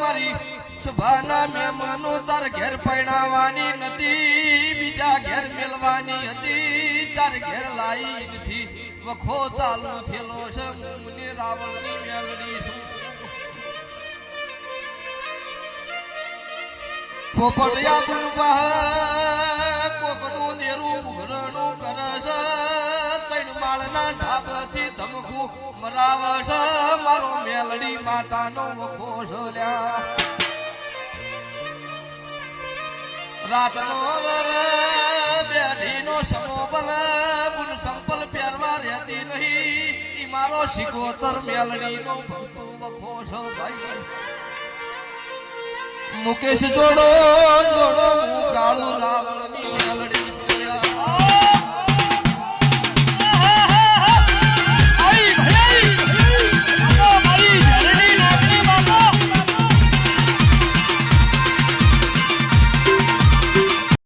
મારી નથી બીજા ઘેર મેળવાની હતી તાર ઘેર લાઈ નથી વખો થયેલો છે મને કોકનું દેરું ઉઘરણું કરે છે તૈણ માળના ઢાબથી ધમકું મારો મેલડી માતાનો વખો છે લ્યા રાતનો બેઠીનો સમો બને બુન સંપલ પહેરવા રહેતી નહીં. મારો શિકોતર મેલડીનો ભક્તો વખો છો ભાઈ મુકેશ જોડો